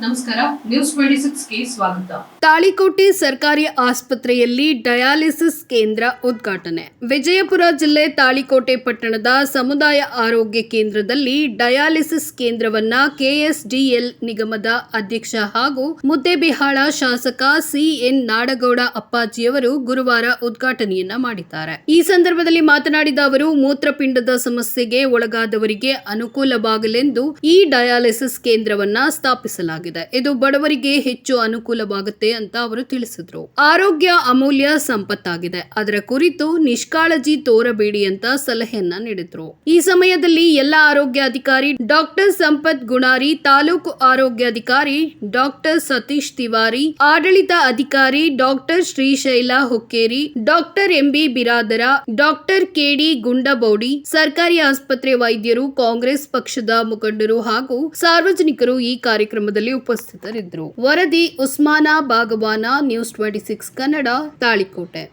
ನಮಸ್ಕಾರ news twenty ಸಿಕ್ಸ್ಗೆ ಸ್ವಾಗತ. ತಾಳಿಕೋಟೆ ಸರ್ಕಾರಿ ಆಸ್ಪತ್ರೆಯಲ್ಲಿ ಡಯಾಲಿಸಿಸ್ ಕೇಂದ್ರ ಉದ್ಘಾಟನೆ. ವಿಜಯಪುರ ಜಿಲ್ಲೆ ತಾಳಿಕೋಟೆ ಪಟ್ಟಣದ ಸಮುದಾಯ ಆರೋಗ್ಯ ಕೇಂದ್ರದಲ್ಲಿ ಡಯಾಲಿಸಿಸ್ ಕೇಂದ್ರವನ್ನ ಕೆಎಸ್ಡಿಎಲ್ ನಿಗಮದ ಅಧ್ಯಕ್ಷ ಹಾಗೂ ಮುದ್ದೇಬಿಹಾಳ ಶಾಸಕ ಸಿಎನ್ ನಾಡಗೌಡ ಅಪ್ಪಾಜಿಯವರು ಗುರುವಾರ ಉದ್ಘಾಟನೆಯನ್ನ ಮಾಡಿದ್ದಾರೆ. ಈ ಸಂದರ್ಭದಲ್ಲಿ ಮಾತನಾಡಿದ ಅವರು, ಮೂತ್ರಪಿಂಡದ ಸಮಸ್ಯೆಗೆ ಒಳಗಾದವರಿಗೆ ಅನುಕೂಲವಾಗಲೆಂದು ಈ ಡಯಾಲಿಸಿಸ್ ಕೇಂದ್ರವನ್ನ ಸ್ಥಾಪಿಸಲಾಗಿದೆ. ಇದು ಬಡವರಿಗೆ ಹೆಚ್ಚು ಅನುಕೂಲವಾಗುತ್ತೆ ಅಂತ ಅವರು ತಿಳಿಸಿದ್ರು. ಆರೋಗ್ಯ ಅಮೂಲ್ಯ ಸಂಪತ್ತಾಗಿದೆ. ಅದರ ಕುರಿತು ನಿಷ್ಕಾಳಜಿ ತೋರಬೇಡಿ ಅಂತ ಸಲಹೆಯನ್ನ ನೀಡಿದ್ರು. ಈ ಸಮಯದಲ್ಲಿ ಎಲ್ಲ ಆರೋಗ್ಯಾಧಿಕಾರಿ ಡಾಕ್ಟರ್ ಸಂಪತ್ ಗುಣಾರಿ, ತಾಲೂಕು ಆರೋಗ್ಯಾಧಿಕಾರಿ ಡಾಕ್ಟರ್ ಸತೀಶ್ ತಿವಾರಿ, ಆಡಳಿತ ಅಧಿಕಾರಿ doctor Srishaila Hukkeri doctor M B Biradar doctor K D Gundabaudi, ಸರ್ಕಾರಿ ಆಸ್ಪತ್ರೆ ವೈದ್ಯರು, ಕಾಂಗ್ರೆಸ್ ಪಕ್ಷದ ಮುಖಂಡರು ಹಾಗೂ ಸಾರ್ವಜನಿಕರು ಈ ಕಾರ್ಯಕ್ರಮದಲ್ಲಿ ಉಪಸ್ಥಿತರಿದ್ದರು. ವರದಿ Usmana Bagawan news twenty six Kannada, Talikote.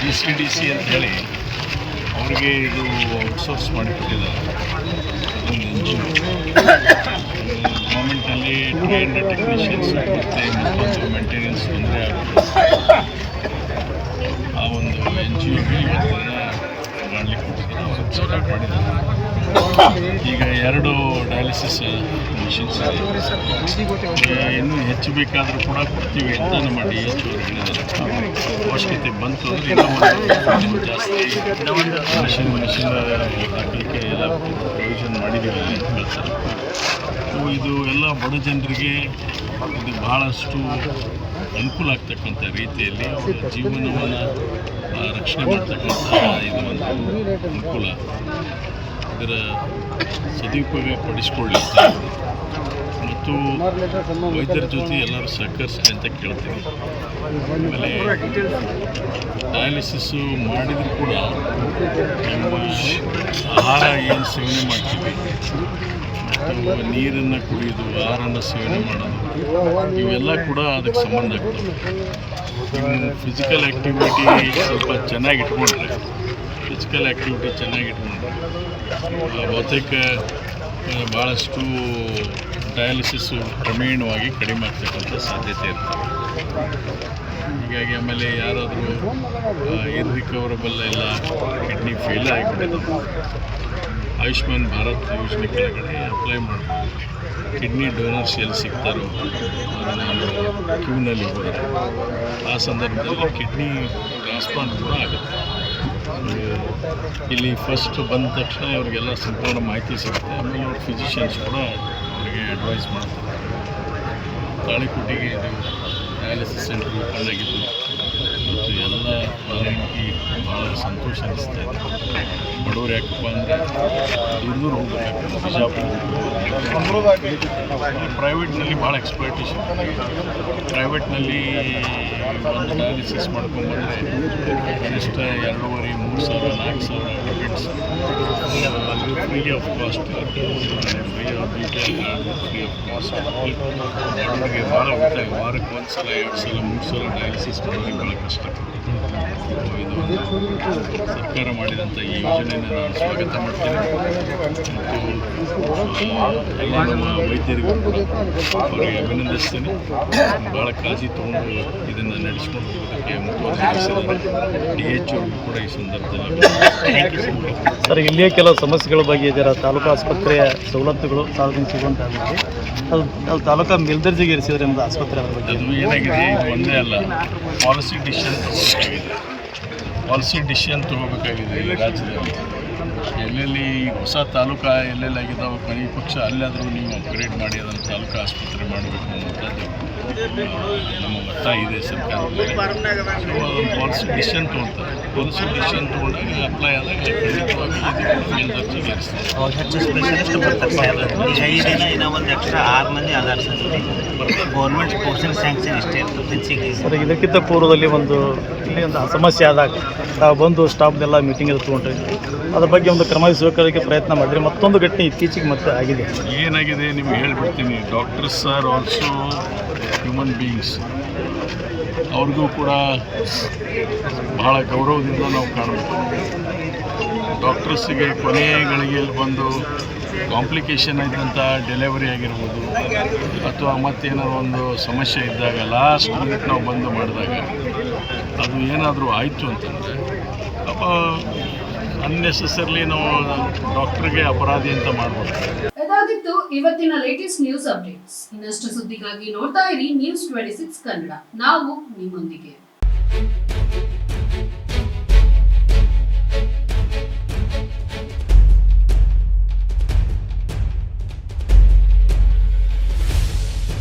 D C D C ಅಂತ ಹೇಳಿ ಅವ್ರಿಗೆ ಇದು ಔಟ್ಸೋರ್ಸ್ ಮಾಡಿಕೊಟ್ಟಿದ್ದಾರೆ. ಅದೊಂದು ಎನ್ ಜಿ ಗೌರ್ಮೆಂಟ್ನಲ್ಲಿ ಟ್ರೈನ್ಡ್ ಟೆಕ್ನಿಷಿಯನ್ಸ್ ಮತ್ತು ಮತ್ತೊಂದು ಮೇಂಟೆನೆನ್ಸ್ ತೊಂದರೆ ಆಗುತ್ತೆ ಆ ಒಂದು ಎನ್ ಜಿ ಒಗೆ ಇವತ್ತಿನ ಮಾಡಲಿಕ್ಕೆ ಕೊಟ್ಟಿದ್ದಾರೆ ಅವ್ರಿಗೆ ಸಪೋರ್ಟ್ ಮಾಡಿದ್ದಾರೆ ಈಗ ಎರಡು ಡಯಾಲಿಸಿಸ್ ಮಿಷಿನ್ಸ್ ಇನ್ನೂ ಹೆಚ್ಚು ಬೇಕಾದರೂ ಕೂಡ ಕೊಡ್ತೀವಿ ಅಂತ ನಮ್ಮ ಡಿ ಎಚ್ ಅವರು ಹೇಳಿದ್ದಾರೆ. ಅವಶ್ಯಕತೆ ಬಂತು ಅಂದರೆ ಇನ್ನೂ ಒಂದು ಜಾಸ್ತಿ ಮಿಷಿನ್ ಮಿಷಿನ್ ಹಾಕಲಿಕ್ಕೆ ಎಲ್ಲ ಪ್ರೊವಿಷನ್ ಮಾಡಿದ್ದೀವಿ ಅಂತ ಹೇಳ್ತಾರೆ. ಇದು ಎಲ್ಲ ಬಡ ಜನರಿಗೆ ಇದು ಬಹಳಷ್ಟು ಅನುಕೂಲ ಆಗ್ತಕ್ಕಂಥ ರೀತಿಯಲ್ಲಿ ಅವರ ಜೀವನವನ್ನು ರಕ್ಷಣೆ ಮಾಡ್ತಕ್ಕಂಥ ಇದು ಒಂದು ಅನುಕೂಲ. ಇದರ ಸದುಪಯೋಗ ಪಡಿಸ್ಕೊಳ್ಳಿ ಅಂತ ಮತ್ತು ವೈದ್ಯರ ಜೊತೆ ಎಲ್ಲರೂ ಸಹಕರಿಸಲಿ ಅಂತ ಕೇಳ್ತೀನಿ. ಆಮೇಲೆ ಡಯಾಲಿಸಿಸ್ಸು ಮಾಡಿದರೂ ಕೂಡ ನಮ್ಮ ಆಹಾರ ಏನು ಸೇವನೆ ಮಾಡ್ತೀವಿ. ನೀರನ್ನು ಕುಡಿಯೋದು ಆಹಾರನ ಸೇವನೆ ಮಾಡೋದು, ಇವೆಲ್ಲ ಕೂಡ ಅದಕ್ಕೆ ಸಂಬಂಧ ಆಗ್ತದೆ. ಫಿಸಿಕಲ್ ಆ್ಯಕ್ಟಿವಿಟಿ ಸ್ವಲ್ಪ ಚೆನ್ನಾಗಿ ಇಟ್ಕೊಂಡ್ರೆ ಫಿಸಿಕಲ್ ಆ್ಯಕ್ಟಿವಿಟಿ ಚೆನ್ನಾಗಿ ಇಟ್ಕೊಂಡ್ರೆ ಬಹುತೇಕ ಭಾಳಷ್ಟು ಡಯಾಲಿಸಿಸ್ಸು ಕ್ರಮೇಣವಾಗಿ ಕಡಿಮೆ ಆಗ್ತಕ್ಕಂಥ ಸಾಧ್ಯತೆ ಇರ್ತದೆ. ಹೀಗಾಗಿ ಆಮೇಲೆ ಯಾರಾದರೂ ಇರ್ರಿಕವರಬಲ್ ಎಲ್ಲ ಕಿಡ್ನಿ ಫೇಲ್ ಆಗಿಬಿಟ್ಟಿದೆ ಆಯುಷ್ಮಾನ್ ಭಾರತ್ ಯೋಜನೆ ಕೆಳಗಡೆ ಅಪ್ಲೈ ಮಾಡಿ ಕಿಡ್ನಿ ಡೋನರ್ಸ್ ಎಲ್ಲಿ ಸಿಗ್ತಾರೋ ಅದನ್ನು ಕ್ಯೂನಲ್ಲಿ ಹೋದರೆ ಆ ಸಂದರ್ಭದಲ್ಲಿ ಕಿಡ್ನಿ ಟ್ರಾನ್ಸ್ಪ್ಲಾಂಟ್ ಕೂಡ ಆಗುತ್ತೆ. ಇಲ್ಲಿ ಫಸ್ಟ್ ಬಂದ ತಕ್ಷಣ ಅವರಿಗೆಲ್ಲ ಸಂಪೂರ್ಣ ಮಾಹಿತಿ ಸಿಗುತ್ತೆ. ಆಮೇಲೆ ಅವ್ರ ಫಿಸಿಷಿಯನ್ಸ್ ಕೂಡ ಅವರಿಗೆ ಅಡ್ವೈಸ್ ಮಾಡ್ತಾರೆ. ತಾಳಿಕೋಟಿಗೆ ಇದು ಡಯಾಲಿಸಿಸ್ ಸೆಂಟರ್ ಓಪನ್ ಎಲ್ಲ ನನಗೆ ಭಾಳ ಸಂತೋಷ ಅನಿಸ್ತಾ ಇದೆ ಬಡವ್ರು ಯಾಕಪ್ಪ ಅಂದರೆ ದೂರ ದೂರ ಹೋಗ್ಬೇಕಾಗ್ತದೆ ಬಿಜಾಪುರ ಪ್ರೈವೇಟ್ನಲ್ಲಿ ಭಾಳ ಎಕ್ಸ್ಪ್ಲೈಟೇಷನ್ ಪ್ರೈವೇಟ್ನಲ್ಲಿ ಒಂದು ಡಯಾಲಿಸಿಸ್ ಮಾಡ್ಕೊಂಡ್ಬಂದರೆ ಕನಿಷ್ಠ ಎರಡೂವರೆ, ಮೂರು ಸಾವಿರ, ನಾಲ್ಕು ಸಾವಿರ ಟಿಕೆಟ್ಸ್ ಅಲ್ಲಿ of cost free of free of cost ಬಡವರಿಗೆ ಭಾಳ ಗೊತ್ತಾಗ ವಾರಕ್ಕೆ ಒಂದು ಸಲ ಎರಡು ಸಲ ಮೂರು ಸಲ ಡಯಾಲಿಸಿಸ್ ಮಾಡೋದು ಭಾಳ ಕಷ್ಟ. ಇದು ಸರ್ಕಾರ ಮಾಡಿದಂಥ ಈ ಯೋಜನೆಯನ್ನು ನಾನು ಸ್ವಾಗತ ಮತ್ತು ಎಲ್ಲ ನಮ್ಮ ವೈದ್ಯರಿಗೂ ಕೂಡ ಅವರಿಗೆ ಅಭಿನಂದಿಸ್ತೇನೆ. ಭಾಳ ಕಾಳಜಿ ತೊಗೊಂಡು ಇದನ್ನು ನಡೆಸ್ಕೊಂಡು ಹೋಗೋದಕ್ಕೆ ಮುಖ್ಯವಾಗಿ ಡಿ ಎಚ್ ಕೂಡ ಈ ಸಂದರ್ಭದಲ್ಲಿ ಸರ್, ಇಲ್ಲಿಯೇ ಕೆಲವು ಸಮಸ್ಯೆಗಳ ಇದರ ತಾಲೂಕು ಆಸ್ಪತ್ರೆಯ ಸವಲತ್ತುಗಳು ಸಾರ್ವಜನಿಕ ಸಿಗುವಂತಾಗಿದೆ ಅದು ಅದು ತಾಲೂಕಾ ಮೇಲ್ದರ್ಜೆಗೆ ಇರಿಸಿದ್ರೆ ಆಸ್ಪತ್ರೆ ಅದರ ಬಗ್ಗೆ ಏನಾಗಿದೆ ಒಂದೇ ಅಲ್ಲ. ಪಾಲಿಸಿ ಡಿಸಿಷನ್ ತಗೋಬೇಕಾಗಿದೆ. ಪಾಲಿಸಿ ಡಿಸಿಷನ್ ತಗೋಬೇಕಾಗಿದೆ ಈ ರಾಜ್ಯದಲ್ಲಿ. ಎಲ್ಲೆಲ್ಲಿ ಹೊಸ ತಾಲೂಕು ಎಲ್ಲೆಲ್ಲಿ ಆಗಿದ್ದಾವೆ ಪಕ್ಷ ಅಲ್ಲಾದರೂ ನೀವು ಅಪ್ಗ್ರೇಡ್ ಮಾಡಿ, ಅದನ್ನು ತಾಲೂಕು ಆಸ್ಪತ್ರೆ ಮಾಡಬೇಕು ಅನ್ನೋಂಥದ್ದು ಒತ್ತಾಯ ಇದೆ ಸರ್ಕಾರದ ಸೊ ಅದೊಂದು ಪಾಲಿಸಿ ಡಿಸಿಷನ್ ತೊಗೊಳ್ತಾರೆ ಪಾಲಿಸಿ ಡಿಸಿಷನ್ ತೊಗೊಂಡಾಗ ಅಪ್ಲೈ ಆದಾಗ ಖಂಡಿತವಾಗಿ ಏರಿಸ್ತಾರೆ. ಹೆಚ್ಚು ಸ್ಪೆಷಲಿಸ್ಟ್ ಬರ್ತಾರೆ ಐದು ದಿನ ಇನ್ನೂ ಒಂದು ಎಕ್ಸ್ಟ್ರಾ ಆರು ಮಂದಿ ಆಧಾರ್ ಗೌರ್ಮೆಂಟ್ ಪೋರ್ಷನ್ ಸ್ಯಾಂಕ್ಷನ್ ಇಷ್ಟೇ ಇರ್ತದೆ ಸರ್ ಇದಕ್ಕಿಂತ ಪೂರ್ವದಲ್ಲಿ ಒಂದು ಇಲ್ಲಿ ಒಂದು ಸಮಸ್ಯೆ ಆದಾಗ ನಾವು ಬಂದು ಸ್ಟಾಫ್ನೆಲ್ಲ ಮೀಟಿಂಗ್ ಎಲ್ಲ ತೊಗೊಂಡ್ರಿ. ಅದ್ರ ಬಗ್ಗೆ ಒಂದು ಕ್ರಮ ಸ್ವೀಕಾರಕ್ಕೆ ಪ್ರಯತ್ನ ಮಾಡಿದ್ರೆ ಮತ್ತೊಂದು ಘಟನೆ ಇತ್ತೀಚೆಗೆ ಮತ್ತೆ ಆಗಿದೆ. ಏನಾಗಿದೆ ನಿಮ್ಗೆ ಹೇಳ್ಬಿಡ್ತೀನಿ. Doctor sir also human beings ಅವ್ರಿಗೂ ಕೂಡ ಬಹಳ ಗೌರವದಿಂದ ನಾವು ಕಾಣಬೇಕು. ಡಾಕ್ಟರ್ಸಿಗೆ ಕೊನೆಯ ಗಳಿಗೆಯಲ್ಲಿ ಬಂದು ಕಾಂಪ್ಲಿಕೇಶನ್ ಇದ್ದಂಥ ಡೆಲಿವರಿ ಆಗಿರ್ಬೋದು, ಅಥವಾ ಮತ್ತೇನಾದ್ರು ಒಂದು ಸಮಸ್ಯೆ ಇದ್ದಾಗ ಲಾಸ್ಟ್ ಮಿನಿಟ್ ನಾವು ಬಂದು ಮಾಡಿದಾಗ ಅದು ಏನಾದರೂ ಆಯಿತು ಅಂತಂದರೆ ಪಾಪ ಅನ್ನೆಸೆಸರ್ಲಿ ನಾವು ಡಾಕ್ಟರ್ಗೆ ಅಪರಾಧಿ ಅಂತ ಮಾಡಬಹುದು ಇದಾಗಿತ್ತು ಇವತ್ತಿನ ಲೇಟೆಸ್ಟ್ ನ್ಯೂಸ್ ಅಪ್ಡೇಟ್ಸ್ ಇನ್ನಷ್ಟು ಸುದ್ದಿಗಾಗಿ ನೋಡ್ತಾ ಇರಿ ನ್ಯೂಸ್ ಟ್ವೆಂಟಿ ಸಿಕ್ಸ್ ಕನ್ನಡ. ನಾವು ನಿಮ್ಮೊಂದಿಗೆ.